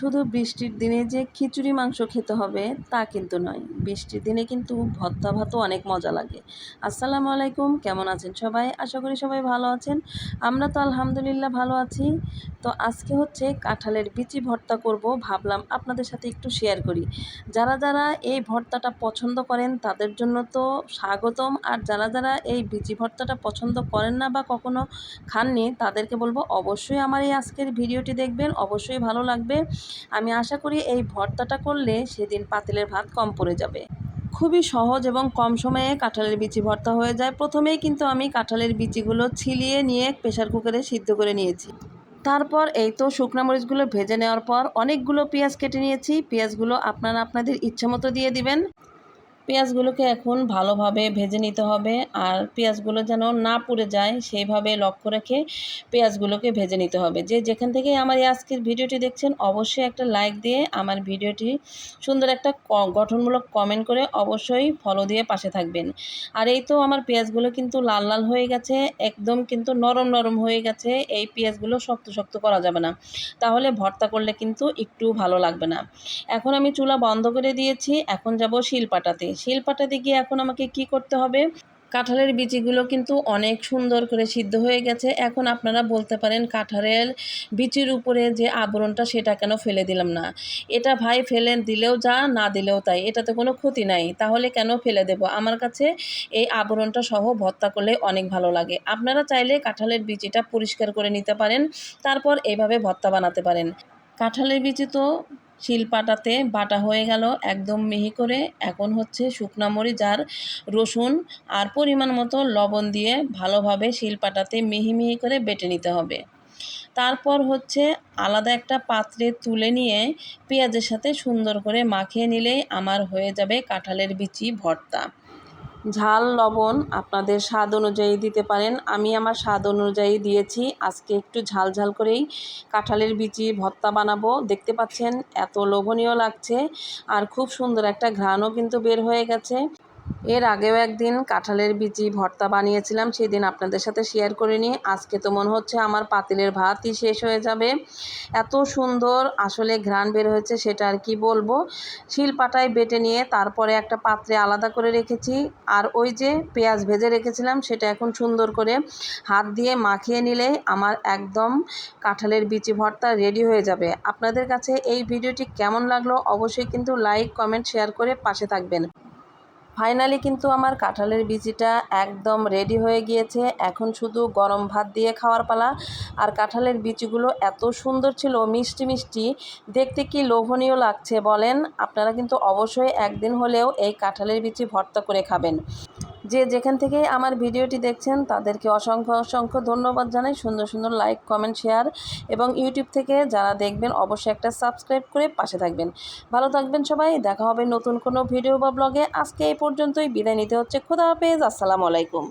শুধু বৃষ্টির দিনে যে খিচুড়ি মাংস খেতে হবে, তা কিন্তু নয়। বৃষ্টির দিনে কিন্তু ভর্তা ভাতও অনেক মজা লাগে। আসসালামু আলাইকুম, কেমন আছেন সবাই? আশা করি সবাই ভালো আছেন। আমরা তো আলহামদুলিল্লাহ ভালো আছি। তো আজকে হচ্ছে কাঁঠালের বিচি ভর্তা করব। ভাবলাম আপনাদের সাথে একটু শেয়ার করি। যারা যারা এই ভর্তাটা পছন্দ করেন, তাদের জন্য তো স্বাগতম। আর যারা যারা এই বিচি ভর্তাটা পছন্দ করেন না বা কখনো খাননি, তাদেরকে বলব অবশ্যই আমার এই আজকের ভিডিওটি দেখবেন। অবশ্যই ভালো লাগবে। আমি আশা করি এই ভর্তাটা করলে সেদিন পাতিলের ভাত কম পড়ে যাবে। খুবই সহজ এবং কম সময়ে কাঁঠালের বিচি ভর্তা হয়ে যায়। প্রথমেই কিন্তু আমি কাঁঠালের বিচিগুলো ছিলিয়ে নিয়ে প্রেশার কুকারে সিদ্ধ করে নিয়েছি। তারপর এই তো শুকনা মরিচগুলো ভেজে নেওয়ার পর অনেকগুলো পেঁয়াজ কেটে নিয়েছি। পেঁয়াজগুলো আপনারা আপনাদের ইচ্ছে মতো দিয়ে দিবেন। পেঁয়াজগুলোকে এখন ভালোভাবে ভেজে নিতে হবে আর পেঁয়াজগুলো যেন না পুড়ে যায়, সেইভাবে লক্ষ্য রেখে পেঁয়াজগুলোকে ভেজে নিতে হবে। যে যেখান থেকে আমার এই আজকের ভিডিওটি দেখছেন, অবশ্যই একটা লাইক দিয়ে আমার ভিডিওটি সুন্দর একটা গঠনমূলক কমেন্ট করে অবশ্যই ফলো দিয়ে পাশে থাকবেন। আর এই তো আমার পেঁয়াজগুলো কিন্তু লাল লাল হয়ে গেছে, একদম কিন্তু নরম নরম হয়ে গেছে, এই পেঁয়াজগুলো শক্ত শক্ত করা যাবে না। তাহলে ভর্তা করলে কিন্তু একটু ভালো লাগবে না। এখন আমি চুলা বন্ধ করে দিয়েছি, এখন যাব শিলপাটাতে। শিলপাটাতে গিয়ে এখন আমাকে কি করতে হবে? কাঁঠালের বিচিগুলো কিন্তু অনেক সুন্দর করে সিদ্ধ হয়ে গেছে। এখন আপনারা বলতে পারেন কাঁঠালের বিচির উপরে যে আবরণটা, সেটা কেন ফেলে দিলাম না? এটা ভাই ফেলে দিলেও যা, না দিলেও তাই। এটাতে কোনো ক্ষতি নাই। তাহলে কেন ফেলে দেব? আমার কাছে এই আবরণটা সহ ভর্তা করলে অনেক ভালো লাগে। আপনারা চাইলে কাঁঠালের বিচিটা পরিষ্কার করে নিতে পারেন, তারপর এইভাবে ভর্তা বানাতে পারেন। কাঁঠালের বিচি তো শিলপাটাতে বাটা হয়ে গেল একদম মিহি করে। এখন হচ্ছে শুকনো মরিচ আর রসুন আর পরিমাণ মতো লবণ দিয়ে ভালোভাবে শিলপাটাতে মিহি মিহি করে বেটে নিতে হবে। তারপর হচ্ছে আলাদা একটা পাত্রে তুলে নিয়ে পেঁয়াজের সাথে সুন্দর করে মাখিয়ে নিলেই আমার হয়ে যাবে কাঁঠালের বিচি ভর্তা। ঝাল, লবণ আপনাদের স্বাদ অনুযায়ী দিতে পারেন। আমি আমার স্বাদ অনুযায়ী দিয়েছি। আজকে একটু ঝাল ঝাল করেই কাঁঠালের বিচি ভর্তা বানাবো। দেখতে পাচ্ছেন, এত লোভনীয় লাগছে। আর খুব সুন্দর একটা ঘ্রাণও কিন্তু বের হয়ে গেছে। এর আগেও একদিন কাঁঠালের বিচি ভর্তা বানিয়েছিলাম, সেদিন আপনাদের সাথে শেয়ার করে নিই। আজকে তো মনে হচ্ছে আমার পাতিলের ভাতই শেষ হয়ে যাবে। এত সুন্দর আসলে ঘ্রাণ বের হয়েছে, সেটা আর কি বলব। শিলপাটায় বেটে নিয়ে তারপরে একটা পাত্রে আলাদা করে রেখেছি। আর ওই যে পেঁয়াজ ভেজে রেখেছিলাম, সেটা এখন সুন্দর করে হাত দিয়ে মাখিয়ে নিলেই আমার একদম কাঁঠালের বিচি ভর্তা রেডি হয়ে যাবে। আপনাদের কাছে এই ভিডিওটি কেমন লাগল অবশ্যই কিন্তু লাইক কমেন্ট শেয়ার করে পাশে থাকবেন। ফাইনালি কিন্তু আমার কাঁঠালের বিচিটা একদম রেডি হয়ে গিয়েছে। এখন শুধু গরম ভাত দিয়ে খাওয়ার পালা। আর কাঁঠালের বিচিগুলো এত সুন্দর ছিল, মিষ্টি মিষ্টি। দেখতে কি লোভনীয় লাগছে বলেন? আপনারা কিন্তু অবশ্যই একদিন হলেও এই কাঁঠালের বিচি ভর্তা করে খাবেন। যে যেখান থেকে আমার ভিডিওটি দেখছেন, তাদেরকে অসংখ্য অসংখ্য ধন্যবাদ জানাই। সুন্দর সুন্দর লাইক কমেন্ট শেয়ার এবং ইউটিউব থেকে যারা দেখবেন, অবশ্যই একটা সাবস্ক্রাইব করে পাশে থাকবেন। ভালো থাকবেন সবাই, দেখা হবে নতুন কোনো ভিডিও বা ব্লগে আজকে এই পর্যন্তই। বিদায় নিতে হচ্ছে। খোদা হাফেজ। আসসালামু আলাইকুম।